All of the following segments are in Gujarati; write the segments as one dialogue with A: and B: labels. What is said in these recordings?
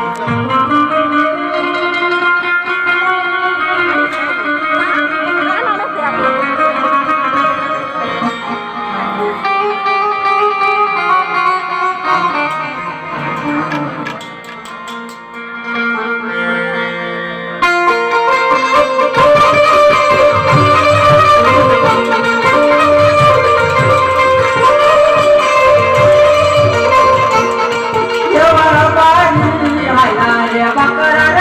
A: Música ગાયો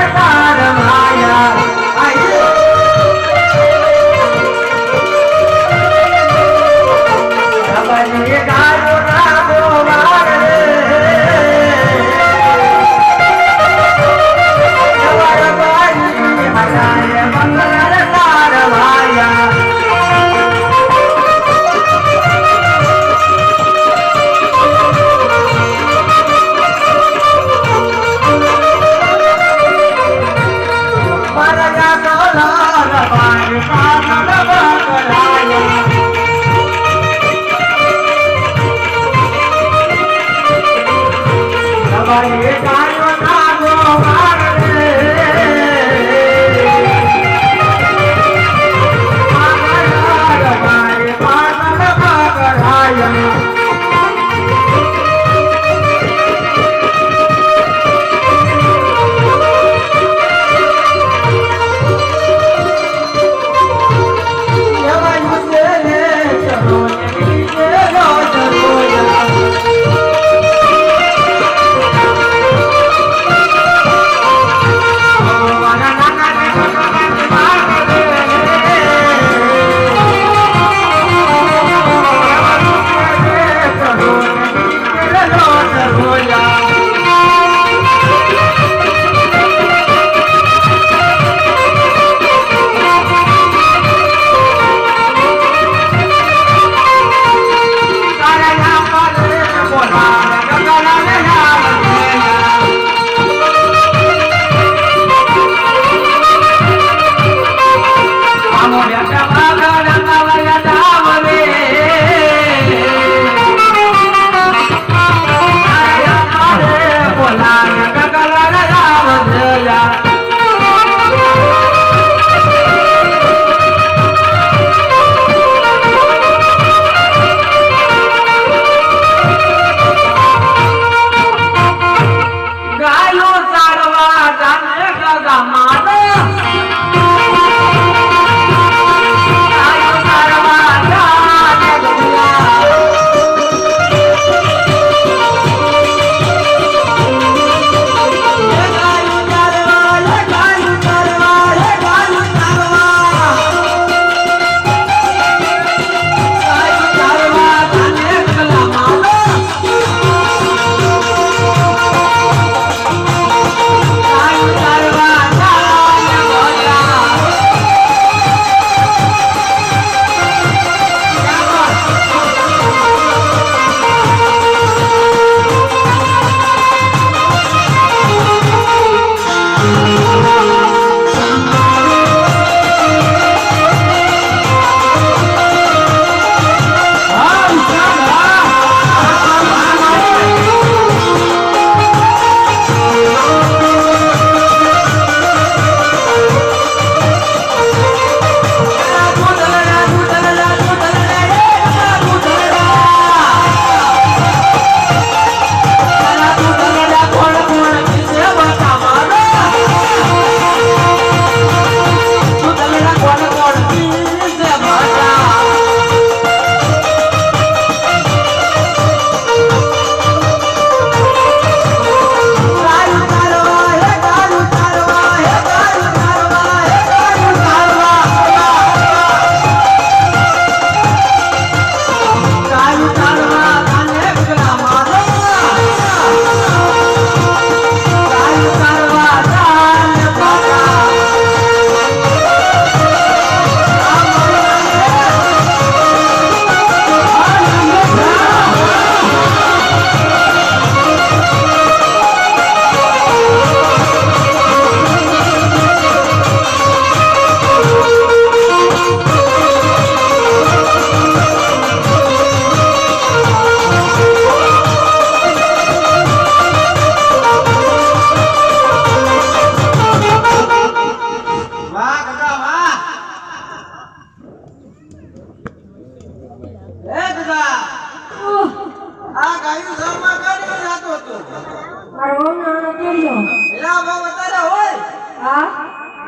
A: એલા આમાં અત્યારે હોય.
B: હા?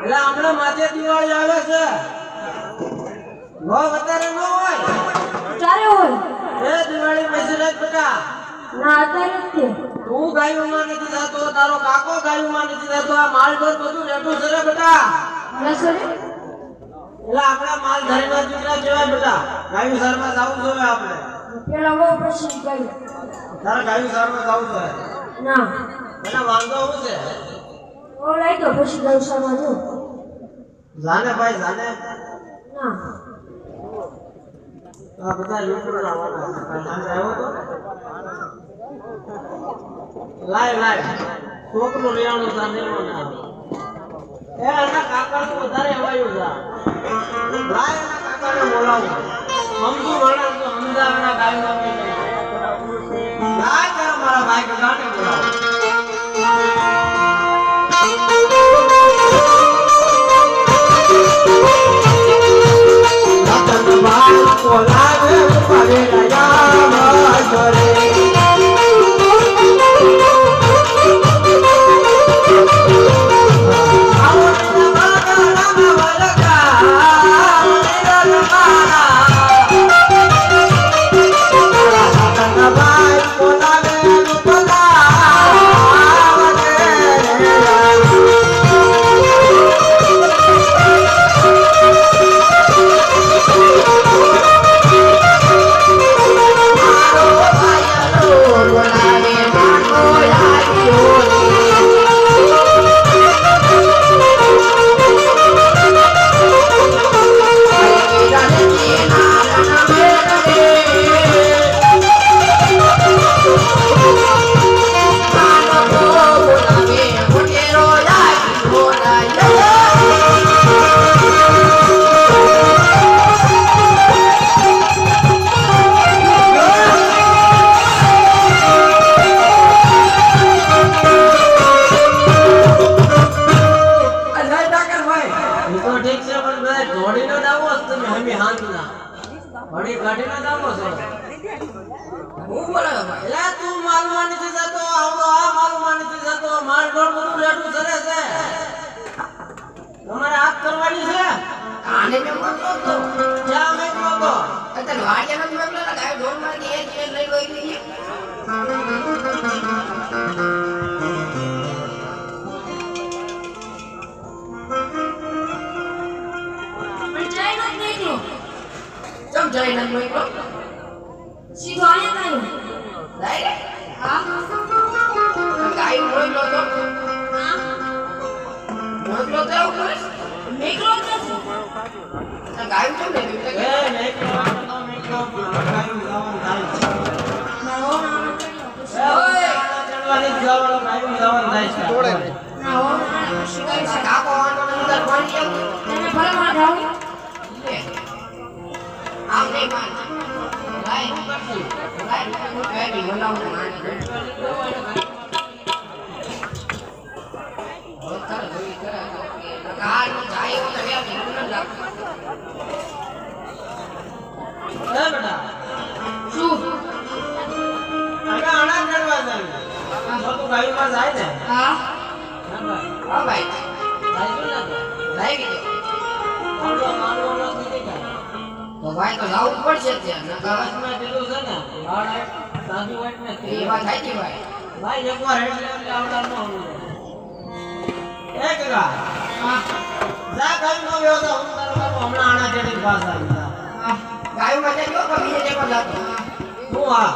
A: એલા હમણાં માથે દિવાળી આવે છે. નો અત્યારે ન હોય.
B: ચારે હોય?
A: એ દિવાળી પછી રાખ બેટા.
B: ના અત્યારે જ તે
A: ગાયુંમાં નથી જતો તારો કાકો ગાયુમાં નથી જતો. આ માલ ઢોર બધું રેટું છે રે બેટા. એલા આપણા માલ ધરીના દીકરા જેવાય બેટા. ગાયું સારમાં જવું જોઈએ આપણે.
B: પેલા વો પછી ગઈ
A: તારા ગાયું સારમાં જવું જોઈએ
B: ના.
A: મને વાંધો હું છે?
B: ઓ લઈ તો પછી શર્મા જો
A: જાને ભાઈ જાને.
B: ના.
A: આ બધા લૂંટણ આવવાના છે. આવ્યો તો? લાય લાય. છોકરો લેવાનું તા એ એના કાકા તો વધારે હવાયું જા લાય એના કાકાને બોલાવું. સમજુ માણસ તો સમજાવવાના ગાયના લાય તારા મારા ભાઈ કાકાને બોલાવું પણ
B: જઈને જ નીકળો સીધો અહીંયા કાઢ્યો હા નીકળો જ નથી
A: એ મેકલો, આમ તો મેકલો, પણ ગાયું જવાનું થાય છે.
B: મારો વહુ નાનો કેજો
A: એ ઉનાળા ચડવાની જ જવાનું, બેટા,
B: શું?
A: આણા જાય ને,
B: હા
A: હા ભાઈ, જાય. ને તો?
C: ભાઈ લાવવું પડશે ત્યાં
A: કવચમાં છે ને, વાળ વાટ ને
C: એ વાત સાચી ભાઈ.
A: ભાઈ એકવાર હેડ લે એટલે આવડા ન હોવું એ કાકા,
B: હા.
A: જા હું તારો હમણાં આણા ચડી પાસ આવી જા.
B: હા
C: ગાયું માટે
A: હું આ.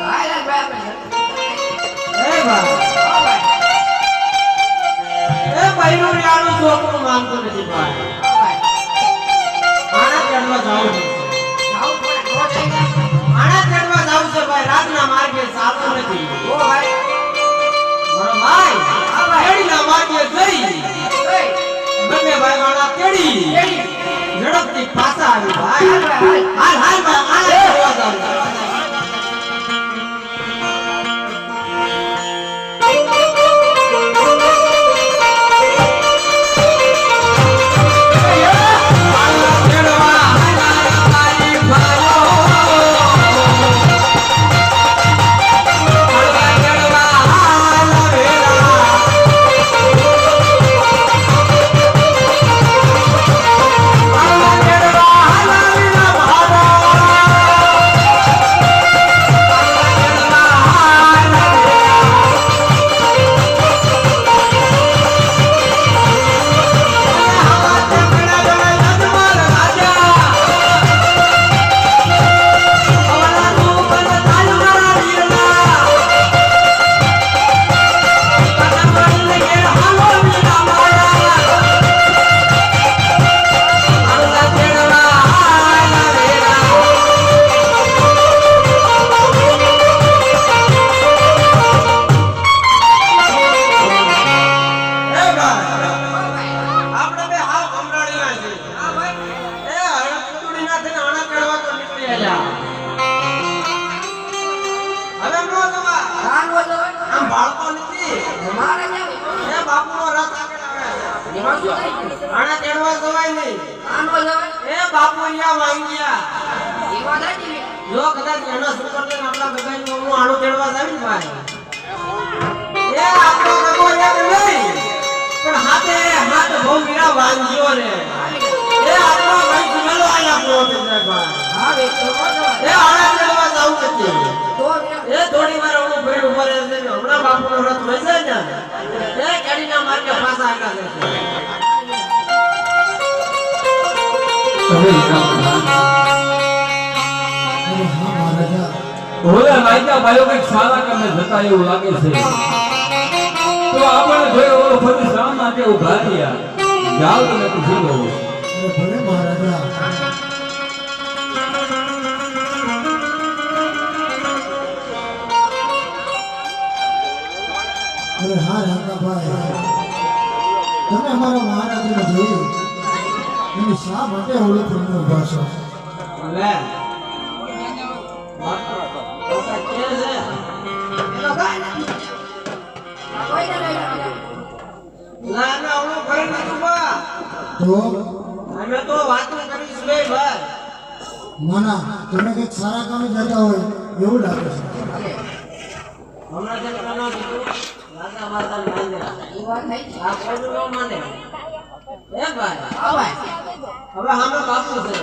C: ભાઈ ભાઈ આપણે
A: એ ભાઈ.
C: ભાઈ.
A: છોકરું માનતું નથી ભાઈ.
C: ભાઈ.
A: આણા ચડવા જાવું છે.
C: લાવવું પડે તો જઈ જાય
A: આણા ચડવા જાવું છે ભાઈ. રાતના માર્ગે સારું નથી.
C: ઓ ભાઈ.
A: મારો ભાઈ કેડીના માર્ગે જઈ. બંને ભાઈ વાળા કેડી
C: કેડી
A: ઝડપથી પાછા આવી. ભાઈ
C: હાલ
A: હાલ ભાઈ હાલા બહુ રે એ આપણો ભાઈ સુમેલો આયા પોતે છે ભાઈ.
B: હા બે તો
A: એ આણા તેડવા જાવું નથી. એ થોડી વાર ઓલું ભેડ ઉપર રહેશે ને હમણાં બાપુનો રથ વહેશે ને. એ કેડીના માર્ગે પાછા આગળ જશે
D: ભાઈઓ કંઈક સારા કામે જતા એવું લાગે છે. તો આપણે જોયો ફરી શા માટે ઊભા રહ્યા જાઓ તમે પૂછી લો
E: ભલે મહારાજા. હા રામભાઈ તમે અમારા મહારાજાને જોયું. એની શા માટે ઓળખ ઊભા છો? તો
A: અમે તો વાતો કરીશ બે ભાઈ.
E: માના તમે કંઈક સારા કામે જતા હોય એવું લાગે છે.
A: હમણાં જે કાનો રાજા માતા માંગ્યા
B: એ વાત નહીં છે.
A: આ કોઈ નો માને. એ ભાઈ
B: હા ભાઈ
A: હવે સામે બાપુ છે.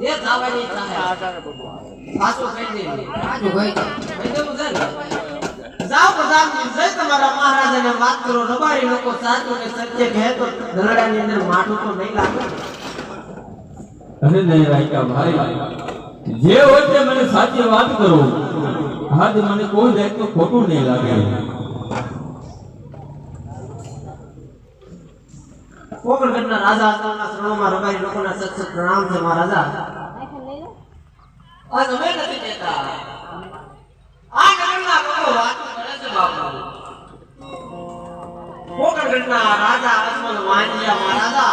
A: જે થવાની થાય પાછું કહી દેવી.
B: સાચું ભાઈ.
A: કહી દેવું છે ને? જાઓ પ્રધાનજી જય તમારા મહારાજાને વાત કરો રબારી લોકો સાચું ને સત્ય કહે તો દરડાની અંદર માઠું તો નહીં લાગે
D: અને નહીં રાખ્યા ભાઈ જે હોય તે મને સાચી વાત કરો આજ મને કોઈ જાતનું ખોટું નહીં લાગે
A: કોકણગઢના રાજા હતા શરણોમાં રબારી લોકોના સત સત પ્રણામ છે મહારાજા આ તમે નથી કહેતા આ નગરના લોકો વાતો કરે છે બાપુ. રાજા વાંજિયા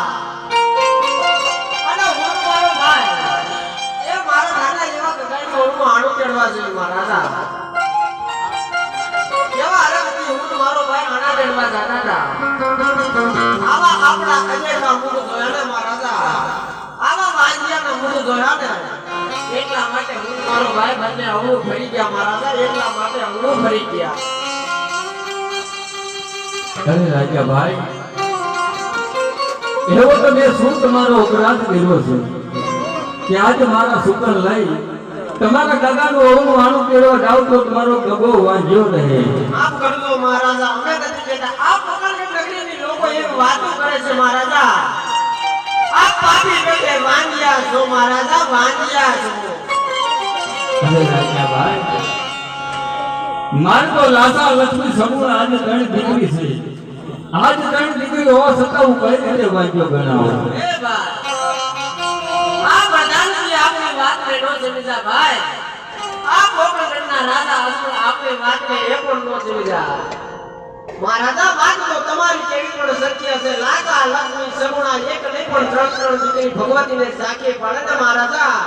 A: આવા આપણા અજયના મુખ જોયા ને મહારાજા. આવા વાંજિયાના મૂળ જોયા ને એટલા માટે હું મારો ભાઈ બંને અવળું ફરી ગયા. મહારાજા એટલા માટે અવળું ફરી ગયા.
D: અરે રાજા ભાઈ એવો તો મેં શું તમારો અપરાધ કર્યો છે કે આજે મારા સુકર લઈ તમારા દાદાનું ઓળું આણું કેળવા જાવ તો તમારો ગગો વાંજ્યો રહે
A: કરજો મહારાજા અમે નથી કહેતા. નગરીની લોકો વાતો કરે છે મહારાજા. આ પાપી પેટે વાંજિયા છો મહારાજા વાંજિયા છો.
D: અરે રાજા ભાઈ મારે તો લાસા લક્ષ્મી સમૂહ આજે ત્રણ દીકરી છે. આજ ત્રણ દીકરી હોવા છતાં હું કઈ રીતે વાંચ્યો ગણાવું.
A: એ ભાઈ આ પ્રધાનજી આપણી વાતને નો સમજા ભાઈ. આ પોકરગઢના રાજા અસલ આપણી વાતને એ પણ નો સમજા મહારાજા તો તમારી કેવી પણ સત્ય છે. લાતા લક્ષ્મી સગુણા એક નહીં, પણ ત્રણ ત્રણ દીકરી ભગવતીને સાખી પડે ને મહારાજા.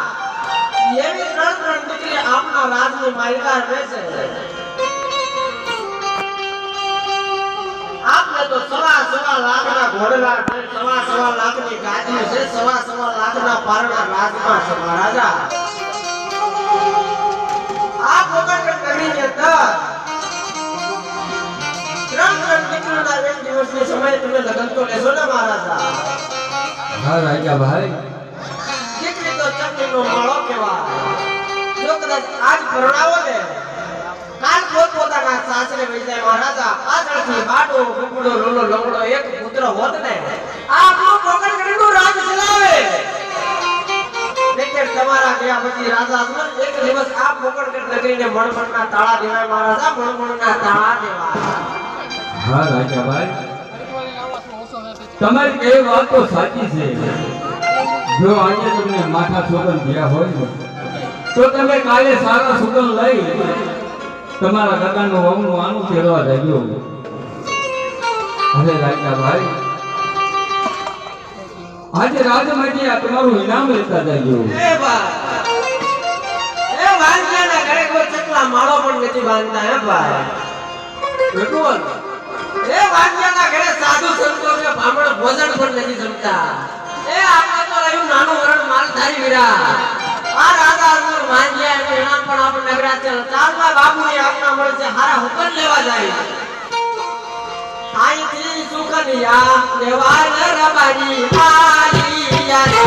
A: એવી ત્રણ ત્રણ દીકરી આપના રાજની માલિકા રહેશે. આપને તો સવા સવા લાખના ઘોડલા સવા સવા લાખની ગાદી છે, સવા સવા લાખના પારણા રાજમાં છે, મહારાજા. આ પોકરગઢ
D: હા રાજા ભાઈ.
A: દીકરી તો ચકલીનો માળો કહેવાય. જો કદાચ આજ પરણાવો ને. કાલ પોતપોતાના સાસરે વહી જાય મહારાજા. પાછળથી બાડો કુકડો રોલો લંગડો એક પુત્ર હોત ને આ આપણું કરીને રાજ ચલાવે. નહીંતર તમારા ગયા પછી રાજા અસમન એક દિવસ આ પોકરગઢ નગરીને મણમણના તાળા દેવાય મહારાજા મણમણના તાળા દેવાય.
D: હા રાજા ભાઈ. તમારી એ વાત તો સાચી છે. જો આજે તમને માથા છોકન ગયા હોય તો તમે કાલે સારા સુગન લઈ તમારા કાકાનું વહુનું આનું ફેરવા જજો અરે રાજા ભાઈ, આજે રાજમાટિયા તમારું ઇનામ લેતા જજો
A: એ બા, એ વાંજ્યાના ઘરે કોઈ ચકલા માળો પણ નથી બાંધતા, હે ભાઈ એ કે વજન પણ નથી જમતા. એ આપણે તો રહ્યું નાનું વરણ માલધારી વીરા. આ રાધા અર્જુન માંજ્યા એટલે એના પણ આપણે નગરા ચાલ ચાલવા બાપુની આપના મળે છે હારા હુકમ લેવા જાય. આઈથી સુકનિયા લેવા ન રબારી આલી યારે.